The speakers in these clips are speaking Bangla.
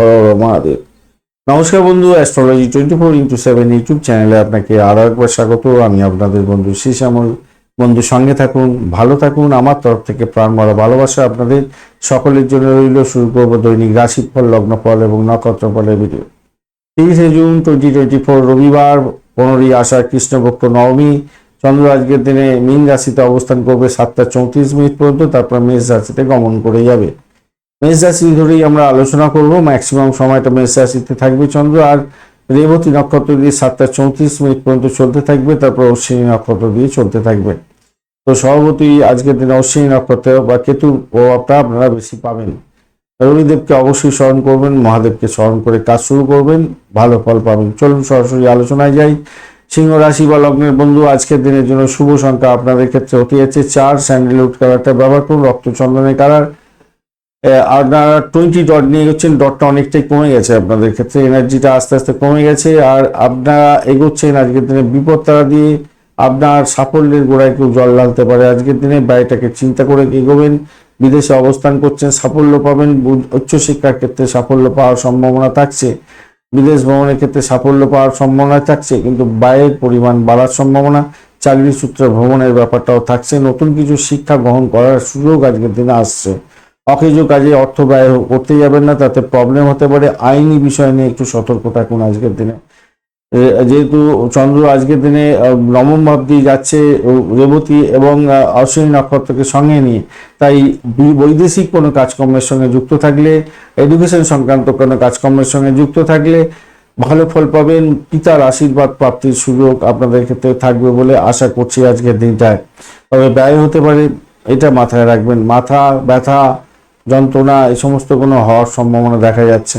হর মহাদেব নমস্কার বন্ধু astrology twenty four into seven YouTube চ্যানেলে আপনাকে আরও একবার স্বাগত। আমি আপনাদের বন্ধু শ্যামল বন্ধু, সঙ্গে থাকুন, ভালো থাকুন। আমার তরফ থেকে প্রাণ মারা ভালোবাসা আপনাদের সকলের জন্য রইল শুরু করব দৈনিক রাশিফল, লগ্নফল এবং নক্ষত্রফলের ভিডিও। তিরিশে জুন টোয়েন্টি টোয়েন্টি ফোর রবিবার, পনেরোই আষাঢ় কৃষ্ণপক্ষ নবমী। চন্দ্র আজকের দিনে মীন রাশিতে অবস্থান করবে সাতটা চৌত্রিশ মিনিট পর্যন্ত, তারপর মেষ রাশিতে গমন করে যাবে। মেষ রাশি ধরেই আমরা আলোচনা করব ম্যাক্সিমাম সময়টা মেষ রাশিতে থাকবে চন্দ্র, আর রেবতী নক্ষত্র দিয়ে সাতটা চৌত্রিশ মিনিট পর্যন্ত চলতে থাকবে, তারপর অশ্বিনী নক্ষত্র দিয়ে চলতে থাকবে। তো সভাপতি আজকের দিনে অশ্বিনী নক্ষত্র বা কেতুর প্রভাবটা আপনারা বেশি পাবেন। রবিদেবকে অবশ্যই স্মরণ করবেন, মহাদেবকে স্মরণ করে কাজ শুরু করবেন, ভালো ফল পাবেন। চলুন সরাসরি আলোচনায় যাই। সিংহ রাশি বা লগ্নের বন্ধু, আজকের দিনের জন্য শুভ সংখ্যা আপনাদের ক্ষেত্রে হতে যাচ্ছে চার স্যান্ডেলউড কালারটা ব্যবহার করুন, রক্তচন্দনের কালার। আপনারা টোয়েন্টি ডট নিয়ে গেছেন ডটটা অনেকটাই কমে গেছে আপনাদের ক্ষেত্রে এনার্জিটা আস্তে আস্তে কমে গেছে। আর আপনারা এগোচ্ছেন আজকের দিনে বিপদ তারা দিয়ে, আপনার সাফল্যের গোড়ায় কেউ জল ঢালতে পারে। আজকের দিনে ব্যয়টাকে চিন্তা করে এগোবেন, বিদেশে অবস্থান করছেন, সাফল্য পাবেন উচ্চশিক্ষার ক্ষেত্রে সাফল্য পাওয়ার সম্ভাবনা থাকছে। বিদেশ ভ্রমণের ক্ষেত্রে সাফল্য পাওয়ার সম্ভাবনা থাকছে, কিন্তু ব্যয়ের পরিমাণ বাড়ার সম্ভাবনা, চাকরি সূত্রে ভ্রমণের ব্যাপারটাও থাকছে। নতুন কিছু শিক্ষা গ্রহণ করার সুযোগ আজকের দিনে আসছে। অকেজ কাজে অর্থ ব্যয় করতে যাবেন না, তাতে প্রবলেম হতে পারে। আইনি বিষয় নিয়ে একটু সতর্ক থাকুন আজকের দিনে। যেহেতু চন্দ্র আজকের দিনে নবম ভাব দিয়ে যাচ্ছে রেবতী এবং অশ্বিনী নক্ষত্রকে সঙ্গে নিয়ে, তাই বৈদেশিক কোনো কাজকর্মের সঙ্গে যুক্ত থাকলে এডুকেশন সংক্রান্ত কোনো কাজকর্মের সঙ্গে যুক্ত থাকলে, ভালো ফল পাবেন, পিতার আশীর্বাদ প্রাপ্তির সুযোগ আপনাদের ক্ষেত্রে থাকবে বলে আশা করছি আজকের দিনটায়। তবে ব্যয় হতে পারে, এটা মাথায় রাখবেন। মাথা ব্যথা, যন্ত্রণা, এই সমস্ত কোনো হওয়ার সম্ভাবনা দেখা যাচ্ছে।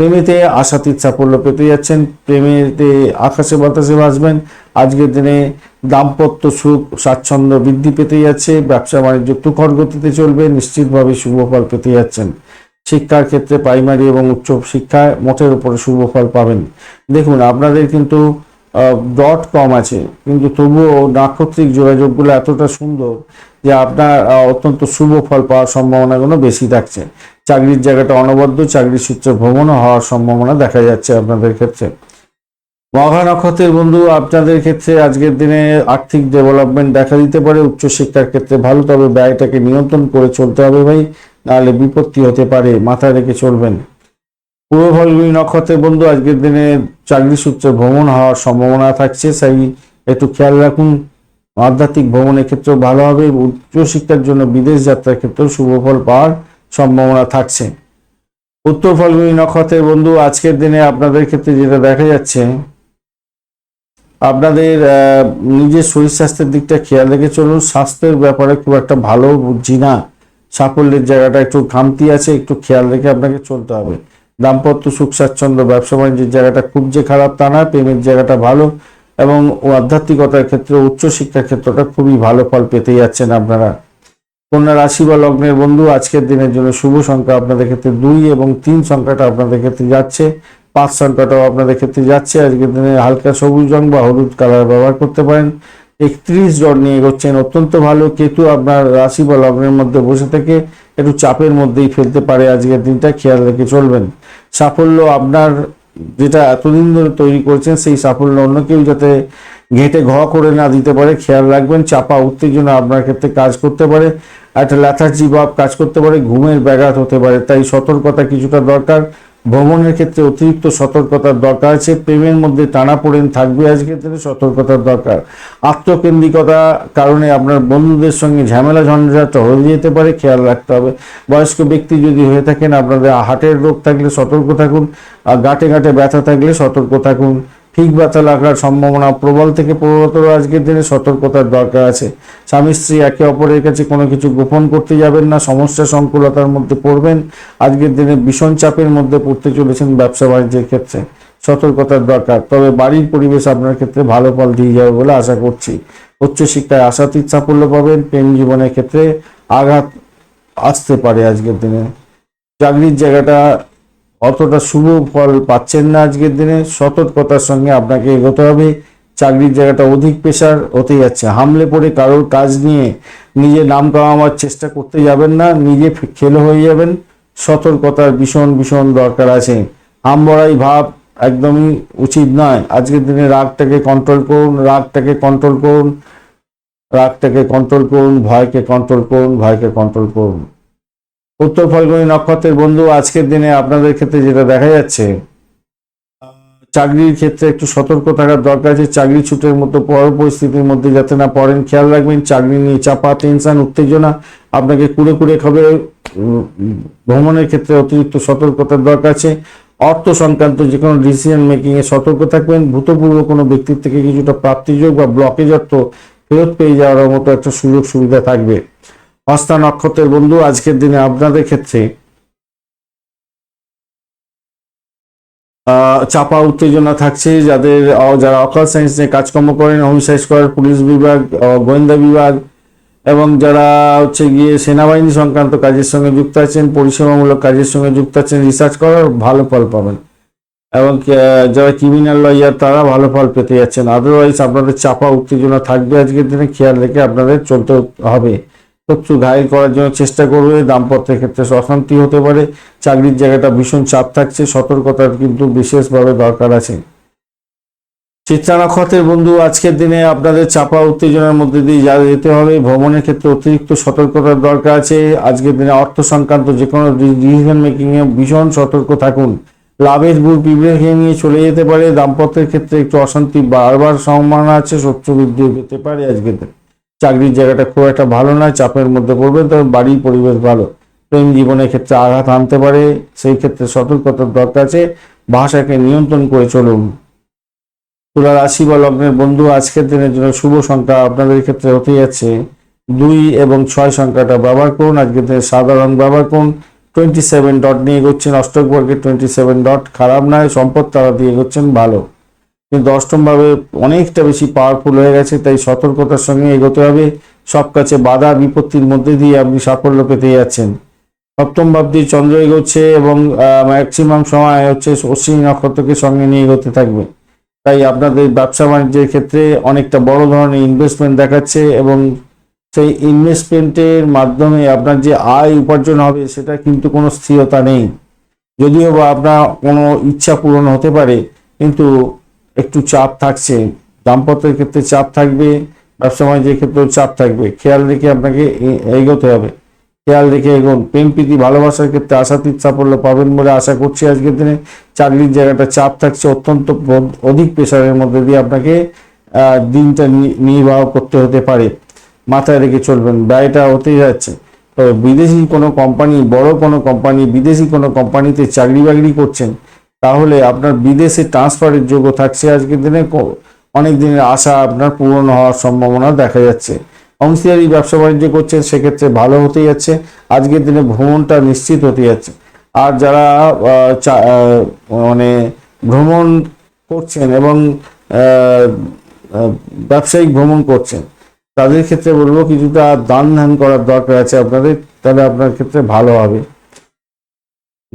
প্রেমেতে আশাতীত সাফল্য পেতে যাচ্ছেন, প্রেমেতে আকাশে বাতাসে বাঁচবেন আজকের দিনে দাম্পত্য সুখ, স্বাচ্ছন্দ্য বৃদ্ধি পেতে যাচ্ছে, ব্যবসা বাণিজ্য তুখর গতিতে চলবে, নিশ্চিতভাবে শুভ ফল পেতে যাচ্ছেন। শিক্ষার ক্ষেত্রে প্রাইমারি এবং উচ্চ শিক্ষায় মোটের উপরে শুভ ফল পাবেন। দেখুন, আপনাদের কিন্তু ডট কম আছে, কিন্তু তবুও নাক্ষত্রিক যোগাযোগগুলো এতটা সুন্দর যে আপনার অত্যন্ত শুভ ফল পাওয়ার সম্ভাবনাগুলো বেশি থাকছে। চাকরির জায়গাটা অনবদ্য, চাকরির সূত্রে ভ্রমণও হওয়ার সম্ভাবনা দেখা যাচ্ছে আপনাদের ক্ষেত্রে। মহা নক্ষত্রের বন্ধু, আপনাদের ক্ষেত্রে আজকের দিনে আর্থিক ডেভেলপমেন্ট দেখা দিতে পারে, উচ্চশিক্ষার ক্ষেত্রে ভালো, তবে ব্যয়টাকে নিয়ন্ত্রণ করে চলতে হবে ভাই, নাহলে বিপত্তি হতে পারে, মাথায় রেখে চলবেন। পূর্ব ফলগুলি নক্ষত্রের বন্ধু, আজকের দিনে চাকরি সূত্রে ভ্রমণ হওয়ার সম্ভাবনা থাকছে, তাই একটু খেয়াল রাখুন, আধ্যাত্মিক ভ্রমণের ক্ষেত্রেও ভালো হবে, উচ্চশিক্ষার জন্য বিদেশ যাত্রার ক্ষেত্রেও শুভ ফল পাওয়ার সম্ভাবনা থাকছে। উত্তর ফলগুনি নক্ষত্রের বন্ধু, আজকের দিনে আপনাদের ক্ষেত্রে যেটা দেখা যাচ্ছে, আপনাদের নিজের শরীর স্বাস্থ্যের দিকটা খেয়াল রেখে চলুন। স্বাস্থ্যের ব্যাপারে খুব একটা ভালো বুঝছি না। সাফল্যের জায়গাটা একটু খামতি আছে, একটু খেয়াল রেখে আপনাকে চলতে হবে। দাম্পত্য সুখ, স্বাচ্ছন্দ্য, ব্যবসা বাণিজ্যের জায়গাটা খুব যে খারাপ তা না, প্রেমের জায়গাটা ভালো এবং আধ্যাত্মিকতার ক্ষেত্রে, উচ্চশিক্ষার ক্ষেত্রটা খুবই ভালো ফল পেতে যাচ্ছেন আপনারা। কন্যা রাশি বা লগ্নের বন্ধু, আজকের দিনের জন্য শুভ সংখ্যা আপনাদের ক্ষেত্রে দুই এবং তিন সংখ্যাটা আপনাদের ক্ষেত্রে যাচ্ছে। পাঁচ সংখ্যাটাও আপনাদের ক্ষেত্রে যাচ্ছে। আজকের দিনে হালকা সবুজ রং বা হলুদ কালার ব্যবহার করতে পারেন। একত্রিশ জন নিয়ে এগোচ্ছেন, অত্যন্ত ভালো। কেতু আপনার রাশি বা লগ্নের মধ্যে বসে থেকে একটু চাপের মধ্যেই ফেলতে পারে। আজকের দিনটা খেয়াল রেখে চলবেন। সাফল্য আপনার যেটা এতদিন ধরে তৈরি করছেন, সেই সাফল্য অন্য কেউ যাতে ঘেঁটে ঘ করে না দিতে পারে, খেয়াল রাখবেন। চাপা, উত্তেজনা আপনার ক্ষেত্রে কাজ করতে পারে। একটা ল্যাথার্জি ভাব কাজ করতে পারে, ঘুমের ব্যাঘাত হতে পারে। তাই সতর্কতা কিছুটা দরকার। ভ্রমণের ক্ষেত্রে অতিরিক্ত সতর্কতার দরকার আছে। প্রেমের মধ্যে টানা পড়েন থাকবে আজকের দিনে, সতর্কতার দরকার। আত্মকেন্দ্রিকতা কারণে আপনার বন্ধুদের সঙ্গে ঝামেলা, ঝঞ্ঝাট হয়ে যেতে পারে, খেয়াল রাখতে হবে। বয়স্ক ব্যক্তি যদি হয়ে থাকেন, আপনাদের হার্টের রোগ থাকলে সতর্ক থাকুন। আর গাঁটে গাঁটে ব্যথা থাকলে সতর্ক থাকুন। ঠিক ব্যথা লাগার সম্ভাবনা প্রবল থেকে প্রবলতর আজকের দিনে সতর্কতার দরকার আছে। স্বামী স্ত্রী একে অপরের কাছে কোনো কিছু গোপন করতে যাবেন না, সমস্যা সংকুলতার মধ্যে পড়বেন। আজকের দিনে ভীষণ চাপের মধ্যে পড়তে চলেছেন ব্যবসা বাণিজ্যের ক্ষেত্রে। সতর্কতার দরকার। তবে বাড়ির পরিবেশ আপনার ক্ষেত্রে ভালো ফল দিয়ে যাবে বলে আশা করছি। উচ্চশিক্ষায় আশাতীত সাফল্য পাবেন। প্রেম জীবনের ক্ষেত্রে আঘাত আসতে পারে আজকের দিনে। চাকরির জায়গাটা অতটা শুভ ফল পাচ্ছেন না আজকের দিনে। সতর্কতার সঙ্গে আপনাকে এগোতে হবে। চাকরির জায়গাটা অধিক প্রেশার হতে যাচ্ছে। হামলে পড়ে কারোর কাজ নিয়ে নিজে নাম কামাবার চেষ্টা করতে যাবেন না, নিজে খেলো হয়ে যাবেন। সতর্কতার ভীষণ ভীষণ দরকার আছে। হামবড়াই ভাব একদমই উচিত নয়। আজকের দিনে রাগটাকে কন্ট্রোল করুন, রাগটাকে কন্ট্রোল করুন, রাগটাকে কন্ট্রোল করুন, ভয়কে কন্ট্রোল করুন, ভয়কে কন্ট্রোল করুন। উত্তর ফাল্গুনী নক্ষত্রের বন্ধু, আজকের দিনে আপনাদের ক্ষেত্রে যেটা দেখা যাচ্ছে, চাকরির ক্ষেত্রে একটু সতর্ক থাকার দরকার আছে। চাকরি ছুটের মতো বড় পরিস্থিতির মধ্যে যাতে না পড়েন, খেয়াল রাখবেন, চাকরি নিয়ে চাপা, টেনশন, উত্তেজনা, আপনাকে কুড়ে কুড়ে খাবে। ভ্রমণের ক্ষেত্রে অতিরিক্ত সতর্কতার দরকার আছে। অর্থ সংক্রান্ত যে কোনো ডিসিশন মেকিং এ সতর্ক থাকবেন। ভূতপূর্ব কোনো ব্যক্তির থেকে কিছুটা প্রাপ্তিযোগ বা ব্লকেজ অর্থ ফেরত পেয়ে যাওয়ার মতো একটা সুযোগ সুবিধা থাকবে। হস্তা নক্ষত্রের বন্ধু আজকের দিনে আপনাদের ক্ষেত্রে। চাপা, উত্তেজনা থাকছে যাদের যারা অকাল সায়েন্স নিয়ে কাজকর্ম করেন হোমসাইজ করার পুলিশ বিভাগ গোয়েন্দা বিভাগ, এবং যারা হচ্ছে গিয়ে সেনাবাহিনী সংক্রান্ত কাজের সঙ্গে যুক্ত আছেন, পরিষেবামূলক কাজের সঙ্গে যুক্ত আছেন রিসার্চ করার ভালো ফল পাবেন। এবং যারা ক্রিমিনাল লয়ার তারা ভালো ফল পেতে যাচ্ছেন। আদারওয়াইজ আপনাদের চাপা, উত্তেজনা থাকবে আজকের দিনে, খেয়াল রেখে আপনাদের চলতে হবে। শত্রু ঘায়ল করার জন্য চেষ্টা করবে। দাম্পত্যের ক্ষেত্রে অশান্তি হতে পারে। চাকরির জায়গাটা ভীষণ চাপ থাকছে। সতর্কতার কিন্তু বিশেষভাবে দরকার আছে। চিত্রা নক্ষত্রের বন্ধু, আজকের দিনে আপনাদের চাপা উত্তেজনার মধ্যে দিয়ে যা যেতে হবে। ভ্রমণের ক্ষেত্রে অতিরিক্ত সতর্কতার দরকার আছে। আজকের দিনে অর্থ সংক্রান্ত যে কোনো ডিসিশন মেকিং এ ভীষণ সতর্ক থাকুন। লাভের পিঁপড়ে খেয়ে নিয়ে চলে যেতে পারে। দাম্পত্যের ক্ষেত্রে একটু অশান্তি বারবার সম্ভাবনা আছে। শত্রু বৃদ্ধি পেতে পারে আজকের দিনে। চাকরির জায়গাটা খুব একটা ভালো নয়, চাপের মধ্যে পড়বেন, তবে বাড়ির পরিবেশ ভালো। প্রেম জীবনের ক্ষেত্রে আঘাত আনতে পারে, সেই ক্ষেত্রে সতর্কতার দরকার আছে, ভাষাকে নিয়ন্ত্রণ করে চলুন। তুলা রাশি বা লগ্নের বন্ধু আজকের দিনের জন্য শুভ সংখ্যা আপনাদের ক্ষেত্রে হতে যাচ্ছে। দুই এবং ছয় সংখ্যাটা ব্যবহার করুন, আজকের দিনে সাধারণ ব্যবহার করুন। টোয়েন্টি সেভেন ডট নিয়ে এগোচ্ছেন, অষ্টক বর্গের টোয়েন্টি সেভেন ডট খারাপ নয়, সম্পদ তারা দিয়ে এগোচ্ছেন, ভালো। কিন্তু অষ্টমভাবে অনেকটা বেশি পাওয়ারফুল হয়ে গেছে, তাই সতর্কতার সঙ্গে এগোতে হবে। সব কাছে বাধা বিপত্তির মধ্যে দিয়ে আপনি সাফল্য পেতে যাচ্ছেন। সপ্তম ভাব দিয়ে চন্দ্র এগোচ্ছে এবং ম্যাক্সিমাম সময় হচ্ছে অশ্বিনী নক্ষত্রকে সঙ্গে নিয়ে এগোতে থাকবে। তাই আপনাদের ব্যবসা বাণিজ্যের ক্ষেত্রে অনেকটা বড় ধরনের ইনভেস্টমেন্ট দেখাচ্ছে এবং সেই ইনভেস্টমেন্টের মাধ্যমে আপনার যে আয় উপার্জন হবে সেটা কিন্তু কোনো স্থিরতা নেই। যদিও বা আপনার কোনো ইচ্ছা পূরণ হতে পারে, কিন্তু একটু চাপ থাকছে, দাম্পত্যের ক্ষেত্রে চাপ থাকবে, ব্যবসা বাণিজ্যের ক্ষেত্রেও চাপ থাকবে। খেয়াল রেখে আপনাকে এগোতে হবে। খেয়াল রেখে এগোন। প্রেম, প্রীতি, ভালোবাসার ক্ষেত্রে আশাতীত সাফল্য পাবেন বলে আশা করছি আজকের দিনে। চাকরির জায়গাটা চাপ থাকছে, অত্যন্ত অধিক প্রেশারের মধ্যে দিয়ে আপনাকে দিনটা নির্বাহ করতে হতে পারে। মাথায় রেখে চলবেন। ব্যয়টা হতেই যাচ্ছে। তবে বিদেশি কোনো কোম্পানি, বড় কোনো কোম্পানি, বিদেশি কোনো কোম্পানিতে চাকরি বাকরি করছেন তাহলে আপনার বিদেশে ট্রান্সফারের যোগ্য থাকছে আজকের দিনে। অনেক দিনের আশা আপনার পূরণ হওয়ার সম্ভাবনা দেখা যাচ্ছে। অংশীদারি ব্যবসা বাণিজ্য করছেন, সেক্ষেত্রে ভালো হতে যাচ্ছে। আজকের দিনে ভ্রমণটা নিশ্চিত হতে যাচ্ছে। আর যারা মানে ভ্রমণ করছেন এবং ব্যবসায়িক ভ্রমণ করছেন, তাদের ক্ষেত্রে বলব কিছুটা দান ধ্যান করার দরকার আছে আপনাদের। তাহলে আপনার ক্ষেত্রে ভালো হবে।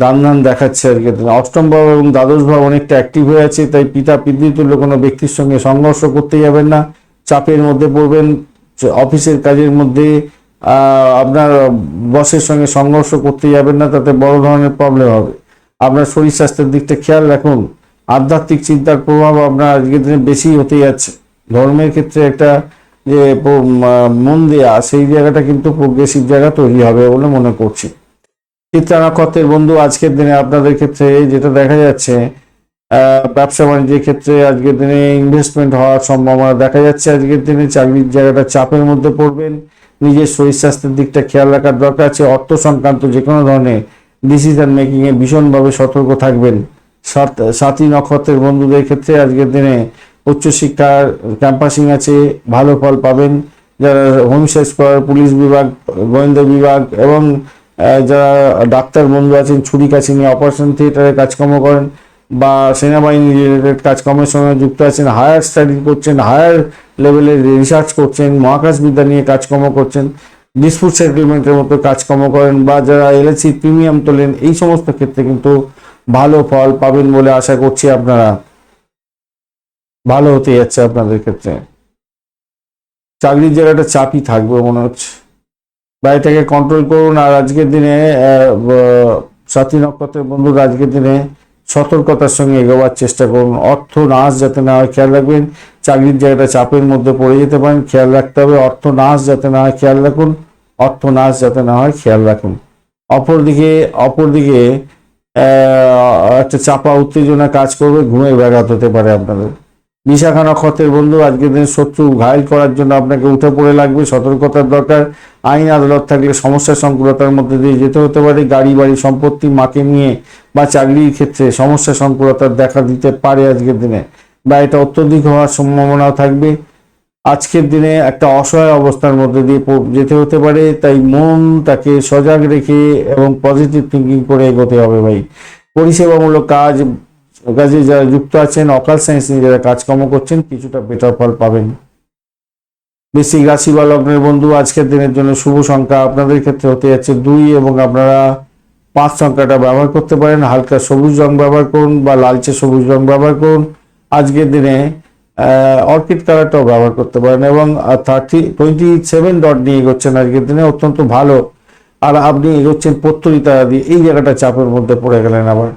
দান ধান দেখাচ্ছে আর কি। অষ্টম ভাব এবং দ্বাদশ ভাব অনেকটা অ্যাক্টিভ হয়ে আছে, তাই পিতা পিতৃতুল্য কোনো ব্যক্তির সঙ্গে সংঘর্ষ করতে যাবেন না। চাপের মধ্যে পড়বেন অফিসের কাজের মধ্যে আপনার বসের সঙ্গে সংঘর্ষ করতে যাবেন না, তাতে বড় ধরনের প্রবলেম হবে। আপনার শরীর স্বাস্থ্যের দিকটা খেয়াল রাখুন। আধ্যাত্মিক চিন্তার প্রভাব আপনার আজকের দিনে বেশি হতে যাচ্ছে। ধর্মের ক্ষেত্রে একটা যে মন দেয়া, সেই জায়গাটা কিন্তু প্রোগ্রেসিভ জায়গা তৈরি হবে বলে মনে করছি। চিত্রা নক্ষত্রের বন্ধু আজকের দিনে আপনাদের ক্ষেত্রে যেটা দেখা যাচ্ছে ব্যবসা বাণিজ্যের ক্ষেত্রে আজকের দিনে ইনভেস্টমেন্ট হওয়ার সম্ভাবনা দেখা যাচ্ছে। আজকের দিনে চাকরির জায়গাটা চাপের মধ্যে পড়বেন। নিজের শরীর স্বাস্থ্যের দিকটা খেয়াল রাখার দরকার আছে। অর্থ সংক্রান্ত যে কোনো ধরনের ডিসিশন মেকিং এ ভীষণভাবে সতর্ক থাকবেন। সাত- সাতই নক্ষত্রের বন্ধুদের ক্ষেত্রে আজকের দিনে উচ্চশিক্ষার ক্যাম্পাসিং আছে, ভালো ফল পাবেন। যারা হোম সার্চ পুলিশ বিভাগ, গোয়েন্দা বিভাগ এবং যারা ডাক্তার বন্ধু আছেন, ছুরি কাছে নিয়ে অপারেশন থিয়েটারে কাজকর্ম করেন বা সেনাবাহিনী রিলেটেড কাজকর্মের সঙ্গে যুক্ত আছেন হায়ার স্টাডি করছেন হায়ার লেভেলের রিসার্চ করছেন, মহাকাশবিদ্যা নিয়ে কাজকর্ম করছেন ডিসপুট সেটেলমেন্টের মতো কাজকর্ম করেন বা যারা এলআইসি প্রিমিয়াম তোলেন, এই সমস্ত ক্ষেত্রে কিন্তু ভালো ফল পাবেন বলে আশা করছি আপনারা। ভালো হতে যাচ্ছে আপনাদের ক্ষেত্রে। চাকরির জায়গাটা চাপই থাকবে মনে হচ্ছে। বাড়িটাকে কন্ট্রোল করুন আর আজকের দিনে সাথী নক্ষত্রের বন্ধুরা, আজকের দিনে সতর্কতার সঙ্গে এগোবার চেষ্টা করুন। অর্থ নাশ যাতে না হয়, খেয়াল রাখবেন, চাকরির জায়গাটা চাপের মধ্যে পড়ে যেতে পারেন, খেয়াল রাখতে হবে। অর্থ নাশ যাতে না হয়, খেয়াল রাখুন। অর্থ নাশ যাতে না হয়, খেয়াল রাখুন। অপরদিকে অপরদিকে একটা চাপা, উত্তেজনা কাজ করবে ঘুমে ব্যাঘাত হতে পারে আপনাদের। বিশাখা নক্ষত্রের বন্ধু, আজকের দিন শত্রু ঘায়ল করার জন্য আপনাকে উঠে পড়ে লাগবে। সতর্কতার দরকার। আইন আদালত থাকলে সমস্যা সংকুলতার মধ্যে দিয়ে যেতে হতে পারে। গাড়ি, বাড়ি সম্পত্তি মাকে নিয়ে বা চাকরির ক্ষেত্রে সমস্যা সংকুলতার দেখা দিতে পারে আজকের দিনে। বা এটা অত্যধিক হওয়ার সম্ভাবনাও থাকবে। আজকের দিনে একটা অসহায় অবস্থার মধ্যে দিয়ে যেতে হতে পারে। তাই মন তাকে সজাগ রেখে এবং পজিটিভ থিঙ্কিং করে এগোতে হবে ভাই। পরিষেবামূলক কাজ কাজে যারা যুক্ত আছেন, অকাল সায়েন্স নিয়ে যারা কাজকর্ম করছেন, কিছুটা বেটার ফল পাবেন। বেশি রাশি বা লগ্নের বন্ধু, আজকের দিনের জন্য শুভ সংখ্যা আপনাদের ক্ষেত্রে হতে যাচ্ছে দুই এবং আপনারা পাঁচ সংখ্যাটা ব্যবহার করতে পারেন। হালকা সবুজ রং ব্যবহার করুন বা লালচে সবুজ রং ব্যবহার করুন। আজকের দিনে অর্কিড কালারটাও ব্যবহার করতে পারেন এবং থার্টি টোয়েন্টি সেভেন ডট নিয়ে এগোচ্ছেন আজকের দিনে, অত্যন্ত ভালো। আর আপনি এগোচ্ছেন পত্তরিতা দিয়ে, এই জায়গাটা চাপের মধ্যে পড়ে গেলেন আবার।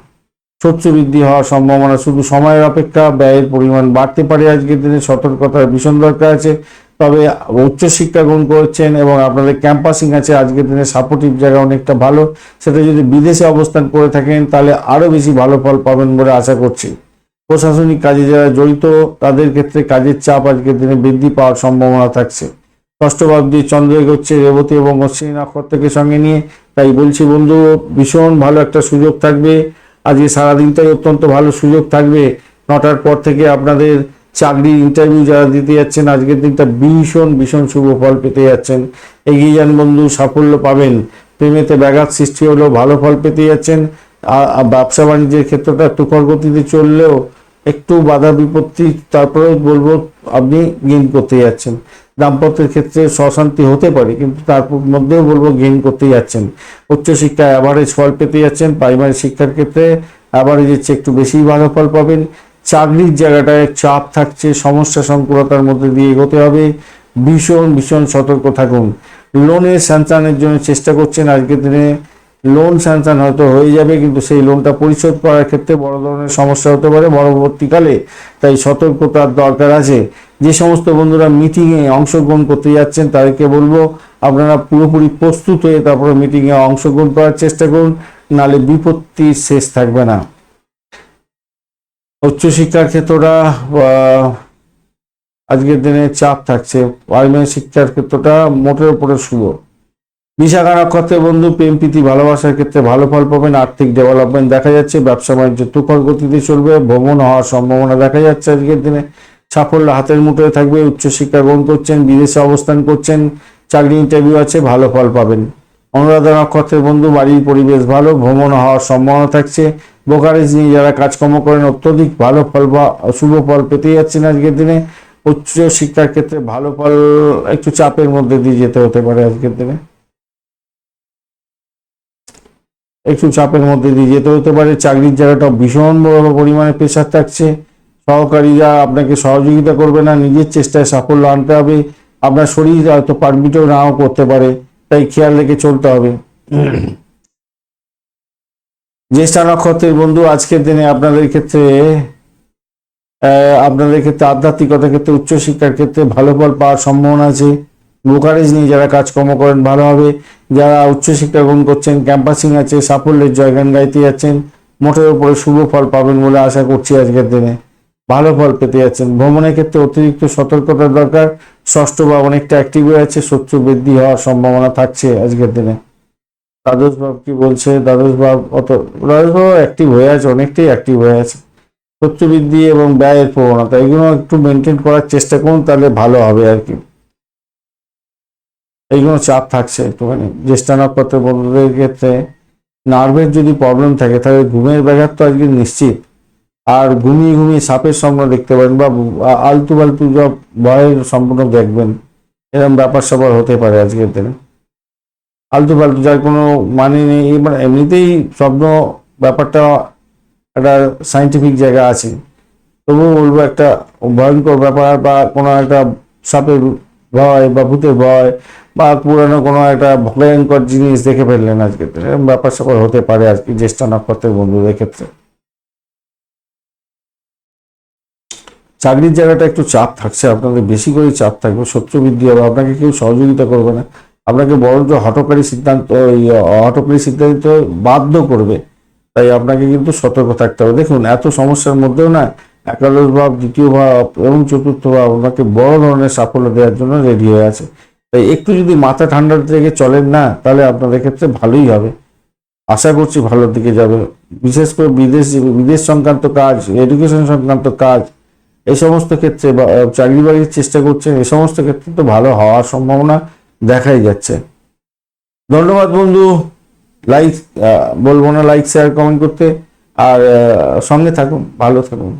শত্রু বৃদ্ধি হওয়ার সম্ভাবনা, শুধু সময়ের অপেক্ষা, ব্যয়ের পরিমাণ বাড়তে পারে আজকের দিনে, সতর্কতার ভীষণ দরকার আছে। তবে উচ্চশিক্ষা গ্রহণ করছেন এবং আপনাদের ক্যাম্পাসিং আছে, আজকের দিনে সাপোর্টিভ জায়গা অনেকটা ভালো। সেটা যদি বিদেশে অবস্থান করে থাকেন, তাহলে আরও বেশি ভালো ফল পাবেন বলে আশা করছি। প্রশাসনিক কাজে যারা জড়িত, তাদের ক্ষেত্রে কাজের চাপ আজকের দিনে বৃদ্ধি পাওয়ার সম্ভাবনা থাকছে। ষষ্ঠ ভাব দিয়ে চন্দ্র এগোচ্ছে রেবতী এবং অশ্বিনী নক্ষত্রকে সঙ্গে নিয়ে, তাই বলছি বন্ধু, ভীষণ ভালো একটা সুযোগ থাকবে। আজকে সারাদিনটাই অত্যন্ত ভালো সুযোগ থাকবে। নটার পর থেকে আপনাদের চাকরি ইন্টারভিউ যারা দিতে যাচ্ছেন, আজকের দিনটা ভীষণ ভীষণ শুভ ফল পেতে যাচ্ছেন। এগিয়ে যান বন্ধু, সাফল্য পাবেন। প্রেমেতে ব্যাঘাত সৃষ্টি হলেও ভালো ফল পেতে যাচ্ছেন। ব্যবসা বাণিজ্যের ক্ষেত্রটা তুখর গতিতে চললেও একটু বাধা বিপত্তি তারপরেও বলব আপনি গেইন করতে যাচ্ছেন। দাম্পত্যের ক্ষেত্রে অশান্তি হতে পারে, কিন্তু তার মধ্যেও বলব গেইন করতে যাচ্ছেন। উচ্চশিক্ষায় অ্যাভারেজ ফল পেতে যাচ্ছেন প্রাইমারি শিক্ষার ক্ষেত্রে অ্যাভারেজের চেয়ে একটু বেশি ভালো ফল পাবেন। চাকরির জায়গাটায় চাপ থাকছে, সমস্যা সংকুলতার মধ্যে দিয়ে এগোতে হবে। ভীষণ ভীষণ সতর্ক থাকুন। লোনের স্যাংশনের জন্য চেষ্টা করছেন আজকের দিনে লোন স্যাংশন হয়তো হয়ে যাবে, কিন্তু সেই লোনটা পরিশোধ করার ক্ষেত্রে বড় ধরনের সমস্যা হতে পারে পরবর্তীকালে। তাই সতর্কতার দরকার আছে। যে সমস্ত বন্ধুরা মিটিংয়ে অংশগ্রহণ করতে যাচ্ছেন, তাদেরকে বলব, আপনারা পুরোপুরি প্রস্তুত হয়ে তারপরে মিটিংয়ে অংশগ্রহণ করার চেষ্টা করুন, নালে বিপত্তির শেষ থাকবে না। উচ্চশিক্ষার ক্ষেত্রটা আজকের দিনে চাপ থাকছে। প্রাইমারি শিক্ষার ক্ষেত্রটা মোটের উপরে শুভ। বিশাখা নক্ষত্রের বন্ধু, প্রেম, প্রীতি, ভালোবাসার ক্ষেত্রে ভালো ফল পাবেন, আর্থিক ডেভেলপমেন্ট দেখা যাচ্ছে, ব্যবসা বাণিজ্য তুখর গতিতে চলবে, ভ্রমণ হওয়ার সম্ভাবনা দেখা যাচ্ছে আজকের দিনে। সাফল্য হাতের মুঠোয় থাকবে, উচ্চশিক্ষা গ্রহণ করছেন, বিদেশে অবস্থান করছেন, চাকরি ইন্টারভিউ আছে, ভালো ফল পাবেন। অনুরাধা নক্ষত্রের বন্ধু, বাড়ির পরিবেশ ভালো, ভ্রমণ হওয়ার সম্ভাবনা থাকছে। বোকারেজ নিয়ে যারা কাজকর্ম করেন, অত্যধিক ভালো ফল বা শুভ ফল পেতে যাচ্ছেন আজকের দিনে। উচ্চ শিক্ষার ক্ষেত্রে ভালো ফল একটু চাপের মধ্যে দিয়ে যেতে হতে পারে আজকের দিনে। একটু চাপের মধ্যে দিয়ে যেতে হতে পারে। চাকরির জায়গাটা ভীষণ বড় পরিমাণে প্রেশার থাকছে। সহকারীরা আপনাকে সহযোগিতা করবে না, নিজের চেষ্টায় সাফল্য আনতে হবে। আপনার শরীর হয়তো পারমিটও নাও করতে পারে, তাই খেয়াল রেখে চলতে হবে। জ্যেষ্ঠা নক্ষত্রের বন্ধু, আজকের দিনে আপনাদের ক্ষেত্রে আপনাদের ক্ষেত্রে আধ্যাত্মিকতার ক্ষেত্রে, উচ্চশিক্ষার ক্ষেত্রে ভালো ফল পাওয়ার সম্ভাবনা আছে। ব্রোকারেজ নিয়ে যারা কাজকর্ম করেন ভালো হবে যারা উচ্চশিক্ষা গ্রহণ করছেন, ক্যাম্পাসিং আছে, সাফল্যের জয়গান গাইতে যাচ্ছেন, মোটের উপরে শুভ ফল পাবেন বলে আশা করছি আজকের দিনে। ভালো ফল পেতে যাচ্ছেন। ভ্রমণের ক্ষেত্রে অতিরিক্ত সতর্কতার দরকার। ষষ্ঠ বা অনেকটা অ্যাক্টিভ হয়ে আছে, শত্রু বৃদ্ধি হওয়ার সম্ভাবনা থাকছে আজকের দিনে। দ্বাদশ ভাব কি বলছে? দ্বাদশ ভাব অত দ্বাদশ ভাব অ্যাক্টিভ হয়ে আছে, অনেকটাই অ্যাক্টিভ হয়ে আছে। শত্রু বৃদ্ধি এবং ব্যয়ের প্রবণতা, এগুলো একটু মেনটেন করার চেষ্টা করুন, তাহলে ভালো হবে আর কি। এইগুলো চাপ থাকছে একটুখানি। জ্যেষ্ঠা নক্ষত্রের বন্ধুদের ক্ষেত্রে নার্ভের যদি প্রবলেম থাকে, তাহলে ঘুমের ব্যাঘাত তো আজকে নিশ্চিত। আর ঘুমিয়ে ঘুমিয়ে সাপের স্বপ্ন দেখতে পারেন বা আলতু ফালতু সব ভয়ের সম্পূর্ণ দেখবেন, এরকম ব্যাপার স্যাপার হতে পারে আজকের দিনে। আলতু ফালতু যার কোনো মানে নেই এবার এমনিতেই স্বপ্ন ব্যাপারটা একটা সাইন্টিফিক জায়গা আছে। তবুও বলব একটা ভয়ঙ্কর ব্যাপার বা কোনো একটা সাপের ভয় বা ভূতের ভয়, বা পুরানো কোনো একটা ভয়ঙ্কর জিনিস দেখে ফেললেন আজকে। এরকম ব্যাপার স্যাপার হতে পারে আজকে জ্যেষ্ঠা নক্ষত্রের বন্ধুদের ক্ষেত্রে। চাকরির জায়গাটা একটু চাপ থাকছে, আপনাদের বেশি করে চাপ থাকবে শত্রু বৃদ্ধি হবে, আপনাকে কেউ সহযোগিতা করবে না। আপনাকে বরঞ্চ হটকারী সিদ্ধান্ত হটকারী সিদ্ধান্ত বাধ্য করবে। তাই আপনাকে কিন্তু সতর্ক থাকতে হবে। দেখুন, এত সমস্যার মধ্যেও না একাদশ ভাব দ্বিতীয় ভাব এবং চতুর্থ ভাব আপনাকে বড় ধরনের সাফল্য দেওয়ার জন্য রেডি হয়ে আছে। তাই একটু যদি মাথা ঠান্ডা থেকে চলেন না, তাহলে আপনাদের ক্ষেত্রে ভালোই হবে। আশা করছি ভালোর দিকে যাবে। বিশেষ করে বিদেশ বিদেশ সংক্রান্ত কাজ এডুকেশন সংক্রান্ত কাজ, এই সমস্ত ক্ষেত্রে বা চাকরি বাকরির চেষ্টা করছেন, এই সমস্ত ক্ষেত্রে তো ভালো হওয়ার সম্ভাবনা দেখাই যাচ্ছে। ধন্যবাদ বন্ধু। লাইক বলব না লাইক শেয়ার কমেন্ট করতে। আর সঙ্গে থাকুন, ভালো থাকুন।